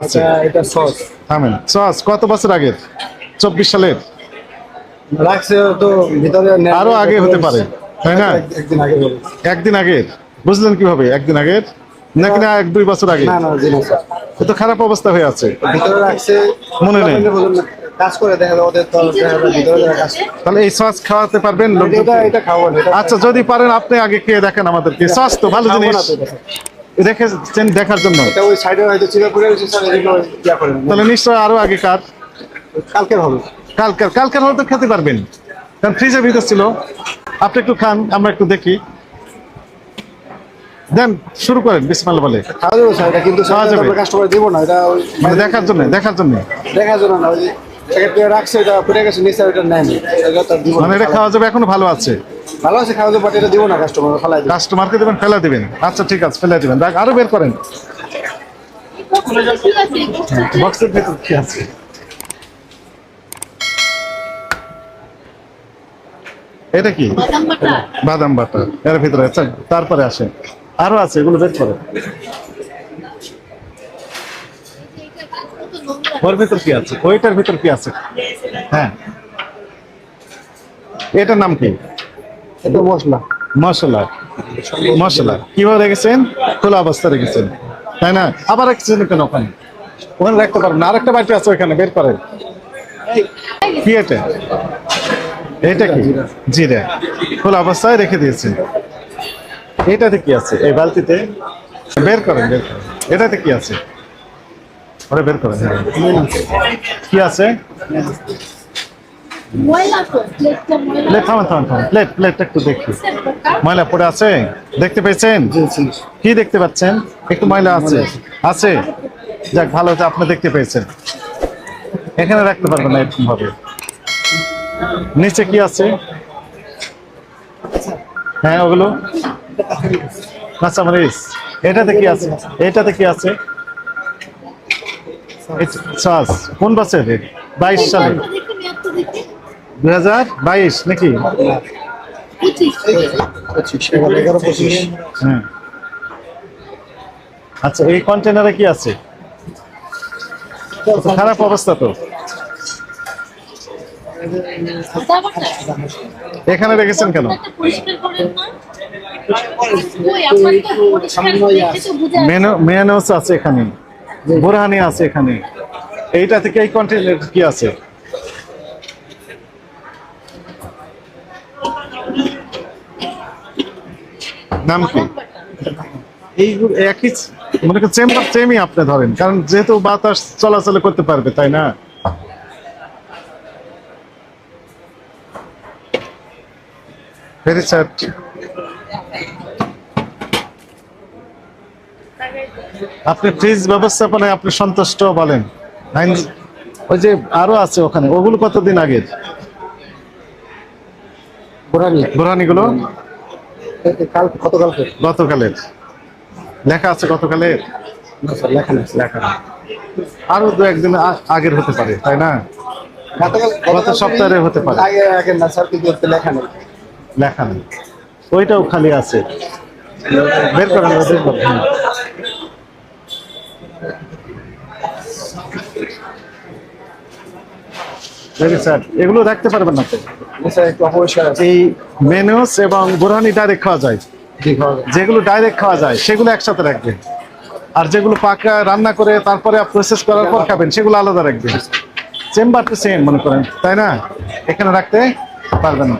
আচ্ছা এটা সস। থামেন। সস কত বছর আগের? চব্বিশ সালের। রাখছে তো ভিতরে আরও আগে হতে পারে তাই না? একদিন আগে একদিন আগের। বুঝলেন কীভাবে? একদিন আগের? নাকি না এক দুই বছর আগে? না না জিনিস এ তো খারাপ অবস্থা হয়ে আছে। ভিতরে রাখছে। মনে নেই। কাজ করে দেখা যায় ওদের তো ভিতরে কাজ তাহলে এই সস খাওয়াতে পারবেন এটা আচ্ছা যদি পারেন আপনি আগে খেয়ে দেখেন আমাদেরকে। সস তো ভালো জিনিস। রেখেছেন দেখার জন্য। এটা ওই সাইডে হয়তো চিরা গেছে স্যার এগুলো ইয়া করেন তাহলে নিশ্চয় আরও আগে কার? কালকের হবে। কালকার হলে তো খেতে পারবেন। কারণ ফ্রিজের ভিতর ছিল। আপনি একটু খান আমরা একটু দেখি। দেন শুরু করেন বিসমাল্লা বলে। খাওয়া যাবে স্যার এটা কিন্তু। কাস্টমার দিব না এটা মানে দেখার জন্য দেখার জন্য। দেখা যাবে না ওই যে প্যাকেট রাখছে এটা পড়ে গেছে নিচে তো দিব মানে এটা খাওয়া যাবে এখনও ভালো আছে। ভালো আছে খাওয়া বাট এটা দিব না কাস্টমার ফালাই দিব কাস্টমারকে দেবেন ফেলে দিবেন। আচ্ছা ঠিক আছে ফেলে দিবেন। দেখ আরও বের করেন। বক্সের ভেতর কি আছে? এটা কি? বাদাম বাটা এর ভিতরে আচ্ছা তারপরে আসে। আরও আছে এগুলো বের করে ওর ভিতর কি আছে? ওইটার ভিতর কি আছে? হ্যাঁ। এটার নাম কি? এটা মশলা। মশলা। মশলা। কীভাবে রেখেছেন? খোলা অবস্থা রেখেছেন। তাই না? আবার রেখেছেন কেন ওখানে? ওখানে রাখতে পারবেন না। আরেকটা বাটি আছে ওখানে, বের করেন। কি এটা? এটা কি? জিরা। খোলা অবস্থায় রেখে দিয়েছেন এটাতে কি আছে? এই বালতিতে? বের করেন বের করেন। এটাতে কি আছে? ওটা বের করেন। কি আছে ময়লা তো প্লেটটা ময়লা প্লেট থামান থামান থামান প্লেট প্লেটটা একটু দেখি। ময়লা পড়ে আছে? দেখতে পেয়েছেন? কি দেখতে পাচ্ছেন? একটু ময়লা আছে। আছে। যাক ভালো হচ্ছে আপনি দেখতে পেয়েছেন। এখানে রাখতে পারবেন না এরকম ভাবে নিচে কি আছে? হ্যাঁ ওগুলো? কাঁচামরিচ। এটাতে কি আছে? এটাতে কি আছে? সস কোন বছর বাইশ সালে দুই হাজার বাইশ নাকি? হ্যাঁ। আচ্ছা এই কন্টেনারে কি আছে? খারাপ অবস্থা তো। এখানে রেখেছেন কেন? মেয়ানোস আছে এখানে। বুরহানি আছে এখানে। এইটা থেকে এই কন্টেনার কি আছে? মনে আপনি কারণ যেহেতু বাতাস চলাচল করতে পারবে, তাই না? আপনি ফ্রিজ ব্যবস্থাপনায় আপনি সন্তুষ্ট বলেন। ওই যে আরও আছে ওখানে, ওগুলো কতদিন আগের? গতকালকে। গতকালের। লেখা আছে গতকালের। আরও দু একদিন আগের হতে পারে তাই না? গত সপ্তাহে হতে পারে। আগে আগে না স্যার কিন্তু লেখা নেই। লেখা নেই। ওইটাও খালি আছে। বের করেন বের করেন এগুলো রাখতে পারবেন না আছে। এই মেনুস এবং বুরহানি ডাইরেক্ট খাওয়া যায়। যেগুলো ডাইরেক্ট খাওয়া যায় সেগুলো একসাথে রাখবেন। আর যেগুলো পাকা রান্না করে তারপরে প্রসেস করার পর খাবেন সেগুলো আলাদা রাখবেন। চেম্বার টু সেম মনে করেন তাই না? এখানে রাখতে পারবেন না।